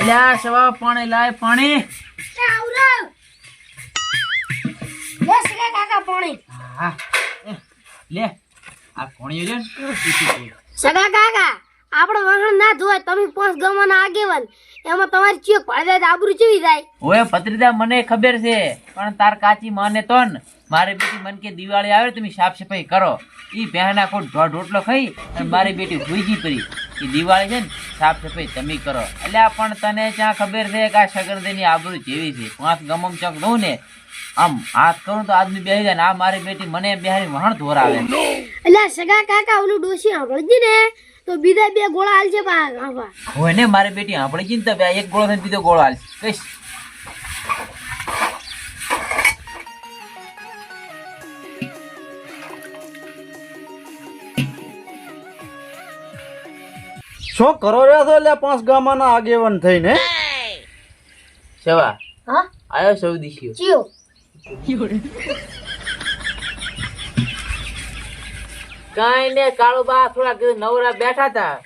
આ સવા પાણી લાય પાણી. કાકા પાણી હા લે આ પીતી. સગા કાકા. આપણો વાહન ના ધોવાય તમે પાંચ ગામના આગેવાન. એમાં તમારી ચીક પાડે આબરૂ ચીવી જાય? ઓય પત્રીદા મને ખબર છે પણ તાર કાચી માને તોન મારી બેટી મન કે દિવાળી આવે તમે સાફ સફાઈ કરો. ઈ બહેના કોટ ઢોઢ રોટલો ખાઈ અને મારી બેટી ભૂજી પડી. કે દિવાળી છે ને સાફ સફાઈ તમે કરો. એટલે પણ તને ક્યાં ખબર છે કે આ સગરદેની આબરૂ જેવી છે? પાંચ ગમમ ચોક દઉં ને આમ હાથ કરું તો આદમી બેસી જાય ને આ મારી બેટી મને બેહારી વહાણ ધોરાવે. એટલે સગા કાકા ઓલું ડોસી સાંભળજી ને. તો બીજા બે ગોળા હાલશે પા હોય ને મારી બેટી આપણે ચિંતા બે એક ગોળો થઈને બીજો ગોળો હાલ કઈશ. શું કરો રહ્યા છો એટલે પાંચ ગામાના આગેવાન થઈને? સેવા હા? આયો સૌદીશીઓ ચિયો. કાંઈ ને કાળુબા થોડા કીધું નવરા બેઠા હતા.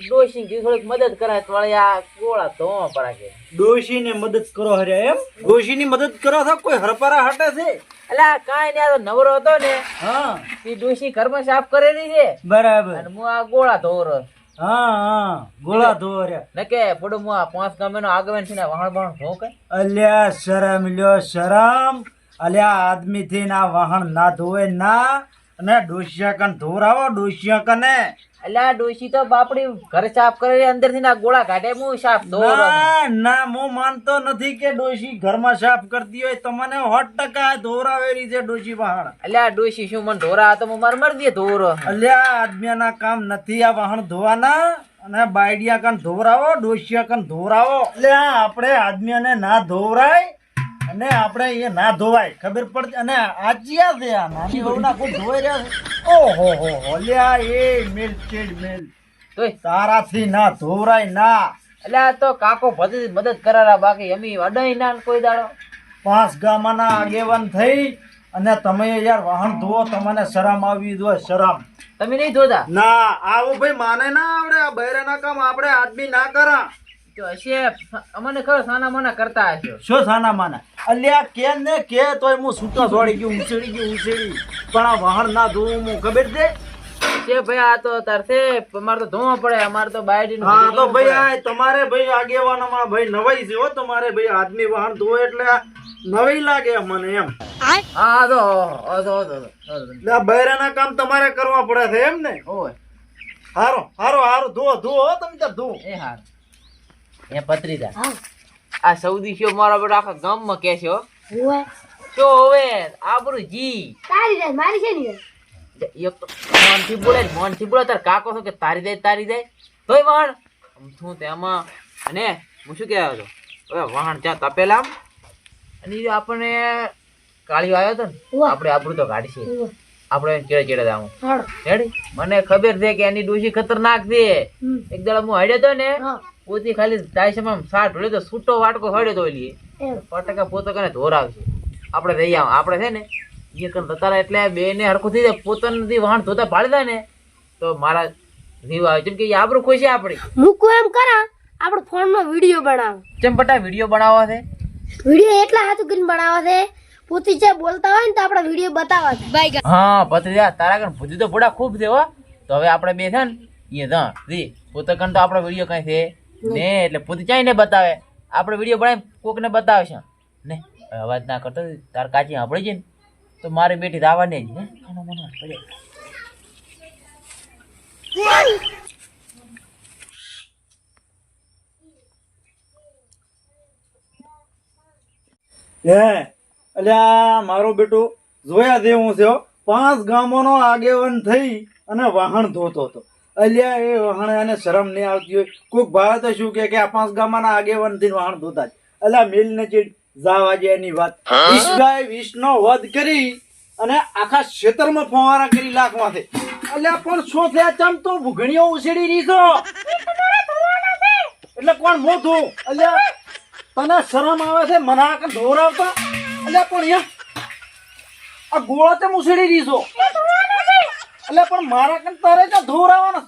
ડોશી કીધું થોડીક મદદ કરાય તો આ ગોળા ધોવા પડા કે ડોશી ને મદદ કરો હરે એમ? ડોશી ની મદદ કરો છો કોઈ હરપરા હટે છે? એટલે કાંઈ ને આ નવરો હતો ને હા. એ ડોશી ઘરમાં સાફ કરેલી છે. બરાબર. અને હું આ ગોળા ધોરો હા હા. ગોળા ધોર્યા નકે પડું હું આ પાંચ ગામે નો આગમન છે ને વાહણ બાણ ધો કે. અલ્યા શરમ લ્યો શરમ. અલ્યા આદમી થી ના વાહણ ના ધોવે ના. અને ડોશિયા કન ધોરાવો ડોશિયા કને. એટલે આ ડોશી તો બાપડી ઘર સાફ કરે અંદરથી ના ગોળા કાઢે હું સાફ ધોરો. ના હું માનતો નથી કે ડોશી ઘરમાં સાફ કરતી હોય. તમને સો ટકા ધોરાવેલી છે ડોશી વાહણ. એટલે આ ડોશી શું મને ધોરા તો હું મારી મરજી ધોરો. અલ્યા આદમિયાના કામ નથી આ વાહણ ધોવાના. અને બાયડિયા કન ધોરાવો ડોશિયા કન ધોરાવો એટલે આ આપણે આદમિયાને ના ધોવરાય. અને આપણે એ ના ધોવાય ખબર પડતી અને આજ્યા છે આ નાની વહુના કોઈ ધોઈ રહ્યા છે? ઓહો હો હો લ્યા એ મેલ ચેડ મેલ. તોય. તારાથી ના ધોવરાય ના. એટલે આ તો કાકો ભતી મદદ કરારા બાકી અમી અડાઈ ના કોઈ દાડો. પાંચ ગામના આગેવાન થઈ અને તમે યાર વાહન ધોવો તમને શરમ આવી દો શરમ. તમે નહીં ધોતા? ના આવું ભાઈ માને ના આવડે આ બૈરાના કામ આપણે આદમી ના કરા. હશે અમને ખબર સાના મના કરતા હશો. શું સાના માના અલ્યા કે ને કે તોય હું છૂટા છોડી ગયું ઉછેડી ગયું ઉછેડી પણ આ વાહન ના ધોવું હું ખબર છે? છે ભાઈ આ તો તારસે અમારે તો ધોવા પડે અમારે તો બાયડી હા તો ભાઈ આ તમારે ભાઈ આગેવાનમાં ભાઈ નવાઈ છે હો તમારે ભાઈ આદમી વાહન ધોવે એટલે નવાઈ લાગે મને એમ. હા તો તો બૈરાના કામ તમારે કરવા પડે છે એમ ને? ઓય. હારો હારો હારો ધો ધો હો તમે તાર ધો. એ હાર. એ પત્રીદા હા. આ સૌદી શો મારા બેટા આખા ગામમાં કે છો હોય તો હવે આબરૂ જી. તારી જાય મારી છે ને એક તો મોનથી બોલે મોનથી બોલે તાર કાકો છો કે તારી જાય તારી જાય? તોય વાહણ આમ શું તેમાં અને હું શું કહેવા હતો હવે વાહણ ત્યાં તપેલા અને ઈ આપણને કાળીઓ આવ્યો હતો ને. આપણે આબરૂ તો કાઢી છે. આપણે ચેડે ચેડે જાવું હાડો. મને ખબર છે કે એની ડોશી ખતરનાક છે. એક દાડા હું હડ્યો તો ને હા. પોતી ખાલી ડાયસમાં સાઠ ઢોળ્યો તો છૂટો વાટકો હળે તો લઈએ પટકા પોતો કને ધોરાવશે. આપણે રહી આવ આપણે છે ને એ કન રતારા એટલે બે ને હરખું થઈ જાય પોતાની વાહન ધોતા પાડતા ને તો મારા જીવ આવે. જેમ કે એ આબરૂ ખુશી આપણી. મૂકું એમ કરા આપણે ફોનમાં વીડિયો બનાવ. જેમ બટા વીડિયો બનાવવા છે. વીડિયો એટલા હાથું કરીને બનાવવા છે. પોતી જે બોલતા હોય ને તો આપણે વીડિયો બતાવવા છે. બાય હા પત્રીજા તારા કન ભૂજી તો ભૂડા ખૂબ છે હો. તો હવે આપણે બે છે ને એ જા રી પોતે કન તો આપણો વીડિયો કઈ છે. ને એટલે પોતે ચાઈ ને બતાવે. આપણે વીડિયો બનાવી કોકને બતાવશે. ને અવાજ ના કરતો તાર કાચી સાંભળી છે તો મારે બેટી રાવાની જ હે? અલ્યા મારો બેટો જોયા દેવું છે હો. પાંચ ગામોનો આગેવાન થઈ અને વાહણ ધોતો હતો. અલ્યા એ વાહણ અને શરમ નહીં આવતી હોય. કોઈક ભાવે તો શું કે કે આ પાંચ ગામના આગેવાનથી વહાણ ધોતા અલ્યા મિલ ને ચીડ જાવા જે એની વાત. વીસ વિષ્ણુ વધ કરી અને આખા ક્ષેત્રમાં ફવારા કરી લાખ માથે અલ્યા પણ શું થયા? ચમ તો ભૂગણીઓ ઉછેડી રહી છો એટલે કોણ મોથું અલ્યા તને શરમ આવે છે? મનાક ધોરાવતા અલ્યા પણ અહીંયા આ ગોળા તેમ ઉછેડી દીધો એટલે પણ મારા તારે તો ધોરાવાનો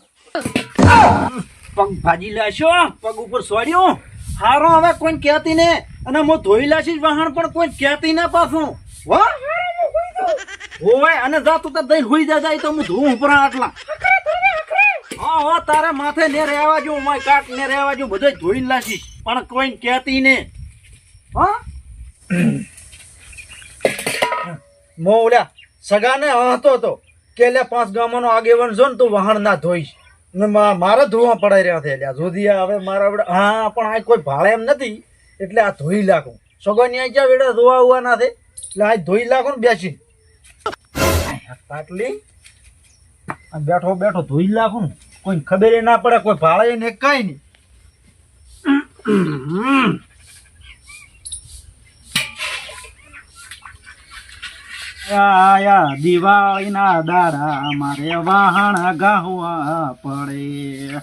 પગ ભાજી લેશો પગ ઉપર સોડ્યો હારો, હવે કોઈ કહેતી ને અને હું ધોઈ લાશીશ વાહણ, પણ કોઈ કહેતી ના પાછું. હો? હોય, અને જા તું તો દઈ હોઈ જા જાય તો હું ધોઉં ઉપર આટલા. હા, હો, તારે માથે ને રહેવા જો માય કાટ ને રહેવા જો, બધે ધોઈ લાશી પણ કોઈ કહેતી ને હા? મો ઓલ્યા સગાને હતો તો, કે લે પાંચ ગામોનો આગેવાન છો ને તું વાહણ ના ધોઈશ. મારે ધોવા પડાઈ રહ્યા છે લ્યા જોધિયા હવે મારા વડે હા, પણ આ કોઈ ભાડે એમ નથી. એટલે આ ધોઈ લાખું. સગોની આ ક્યાં વેડા ધોવા ઉવા ના થાય એટલે આ ધોઈ લાખું ને બેસી પાટલી. બેઠો બેઠો ધોઈ લાખું કોઈ ખબર ના પડે, કોઈ ભાડે ને કઈ નહીં. આયા દિવાળીના દાડા મારે વાહણ ગાહવા પડે.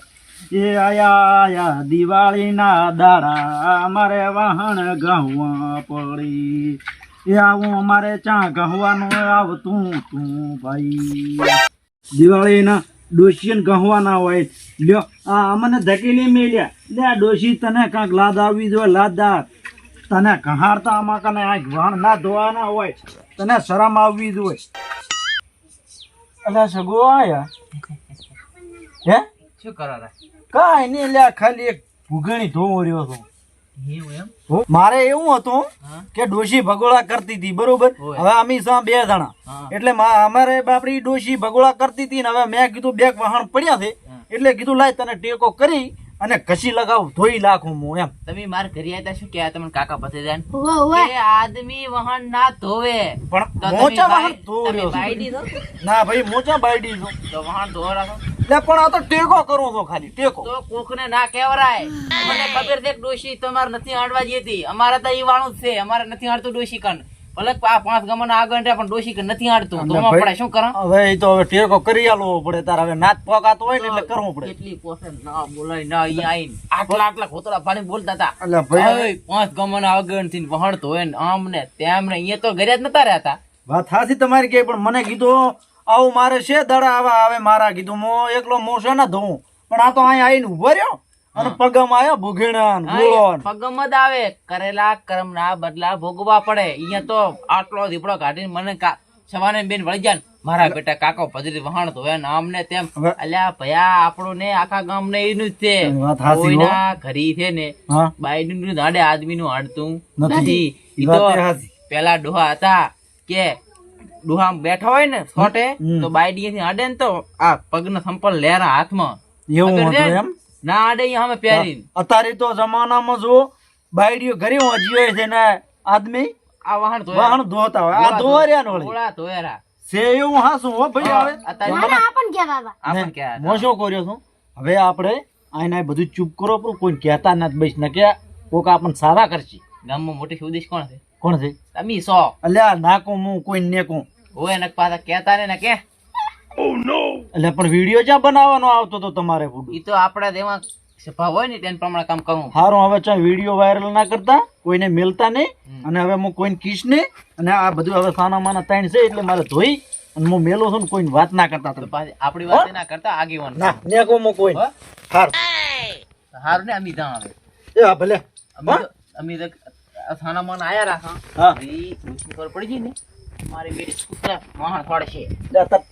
એ આયા આયા દિવાળીના દાડા મારે વાહણ ગાહવા પડે. એ આવું અમારે ચા ગહવાનું આવતું તું ભાઈ. દિવાળીના ડોશીને ગહવાના હોય. લ્યો, આ અમને ધકેલી મેલ્યા. લે, આ ડોશી તને કાંક લાદ આવી જોઈએ લાદાર તને કહારતા આમાં કને આ વાણ ના ધોવાના હોય. તને શરમ આવવી જોઈએ. અલા સગો આયા? હે? શું કરો રા? કાંઈ નહીં લે ખાલી એક ભૂગણી ધોવો રહ્યો છું મારે એવું હતું કે ડોશી ભગોળા કરતી હતી બરોબર? હવે અમે સા બે જણા. એટલે મા- અમારે બાપડી ડોશી ભગોળા કરતી હતી ને હવે મેં કીધું બે વાહણ પડ્યા છે. એટલે કીધું લાય તને ટેકો કરી. અને ઘસી લગાવ ધોઈ લાખું હું એમ. તમે માર ઘરે આવ્યા શું કહેવા તમને કાકા પાસે જાય કે આદમી વાહન ના ધોવે. પણ મોચા વહન વાહણ ધોવો. બાયડી છો? ના ભાઈ મોચા બાયડી છું. તો વાહન ધોવા રાખો. એટલે પણ આ તો ટેકો કરો છું ખાલી ટેકો. તો કોકને ના કહેવરાય મને ખબર છે કે ડોશી તમારે નથી હાંડવા જતી. અમારે તો ઈ વાળું જ છે. અમારે નથી હાંડતું ડોશી કન ભલે આ પાંચ ગમના આગળ રહ્યા પણ ડોશી કન નથી હાંડતું. તો ભાઈ- શું કરો? હવે એ તો હવે ટેકો કરી આલવો પડે તારે. હવે નાત પોકાતો હોય ને એટલે કરવું પડે. કેટલી પોસે ના બોલાય ના અહીંયા આઈને. આટલા આટલા ખોતરા પાણી બોલતા હતા. એટલે ભાઈ. પાંચ ગમના આગળથી વહણ હોય ને આમ ને તેમ ને અહીંયા તો ઘરે જ નતા રહેતા. વાત હાથી તમારી કે પણ મને કીધું આવું મારે છે દડા આવા આવે મારા કીધું. મો એકલો મો છે ને ધોઉં. પણ આ તો અહીંયા આવીને ઊભો રહ્યો. અને પગમાં આવ્યો ભૂગીણા ને પગમ જ આવે. કરેલા કર્મ ના બદલા ભોગવા પડે. અહીંયા તો આટલો દીપડો કાઢીને મને સવારે બેન વળી જાય મારા બેટા કાકો પધરી વહાણ તો એના આમ તેમ. અલ્યા ભયા આપણું ને આખા ગામ ને એનું જ છે. કોઈના ઘરી છે ને બાયડી નું દાડે આદમી નું હાડતું નથી. ઈ તો પેલા ડોહા હતા કે ડોહા બેઠા હોય ને છોટે. તો બાયડી થી હાડે ને તો આ પગનો સંપલ લેરા હાથમાં. એવું? એમ? ના આડે પહેરી અત્યારે તો જમાનામાં જો બાયડીઓ ઘરે વાંચી છે ને આદમી આ વાહણ ધોયા. વાહણ ધોતા હોય. આ ધોવાર્યા નો ઓળા ધોયરા. સે એવું હાસું હો ભાઈ આવે અત્યારે ના ના આપણ કે બાબા. આપણ કે મો શું કર્યો છું. હવે આપણે આઈને બધું ચૂપ કરો પણ કોઈ કહેતા નથી બસ ન કે કોક આપણ સારા કરશે. ગામમાં મોટી સુદેશ કોણ છે? કોણ છે? તમે સો. અલ્યા નાકું હું કોઈ નેકું. ઓય નક પાછા કહેતા ને ને કે એટલે પણ વીડિયો જ્યાં બનાવવાનો આવતો તો તમારે ઈ તો આપણા જેવા સ્વભાવ હોય ને તેના પ્રમાણે કામ કરવું સારું હવે ચાલ વીડિયો વાયરલ ના કરતા કોઈને મેલતા નહીં અને હવે હું કોઈને કીશ નહીં અને આ બધું હવે સાના માના તાણ છે એટલે મારે ધોઈ અને હું મેલો છું ને કોઈને વાત ના કરતા તો તમે પાછી આપણી વાત ના કરતા આગેવાન ના નેકો મો કોઈ હાર. હારું હારું ને અમી દા આવે. એ હા ભલે. અમી અમી સાના માના આયા રાખા. હા. ઈ ડોશી ખબર પડી ગઈ ને. મારી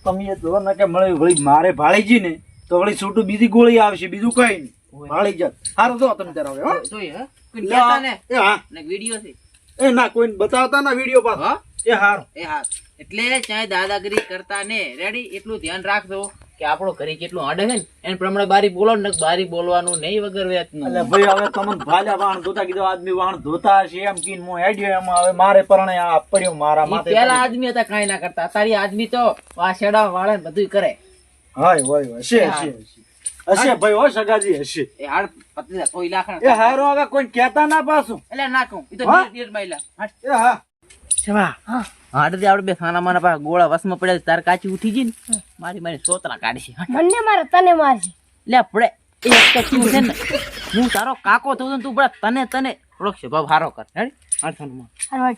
તમે જો ને કે મળે વળી ભાળી જી ને તો વળી છૂટું બીજી ગોળી આવશે બીજું કઈ નહીં. ભાળી જાત હારો જો તમે ત્યારે હવે હે. કોઈ કહેતા ને? એ હા. ને વીડિયો છે. એ ના કોઈને બતાવતા ના વીડિયો પાછો. હા. એ હારો. એ હાર એટલે ચાહે દાદાગીરી કરતા ને રેડી? એટલું ધ્યાન રાખજો. કે આપણો ઘરે કેટલું આડે છે ને એને પ્રમાણે બારી બોલો ને બારી બોલવાનું નહીં વગર વેતનું એટલે ભાઈ હવે તમે ભાલ્યા વાહણ ધોતા કીધું આદમી વાહણ ધોતા હશે એમ કીન હું હેડ્યો એમ હવે મારે પરણે આ પડ્યો મારા માથે પેલા આદમી હતા કઈ ના કરતા. તારી આદમી તો આ શેડા વાળે બધું કરે. હાય હોય હોય. હશે છે હશે. ભાઈ હો સગાજી હશે. એ હાડ પતલી કોઈ લાખ એ હારો હવે કોઈ કહેતા ના પાછું. એટલે નાખું ઈ તો? ધીર ધીર માયલા. એ હા. શેવા હાડથી આપણે બે ખાના માના પાસે ગોળા વસમાં પડ્યા તાર કાચી ઉઠી ગઈ ને મારી મારી સોતરા કાઢી છે મને મારે તને મારશે. લે પડે. એક તો શું છે ને હું તારો કાકો થઉં તું પડે તને તને. થોડોક સ્વભાવ હારો કર. હેડ હારું.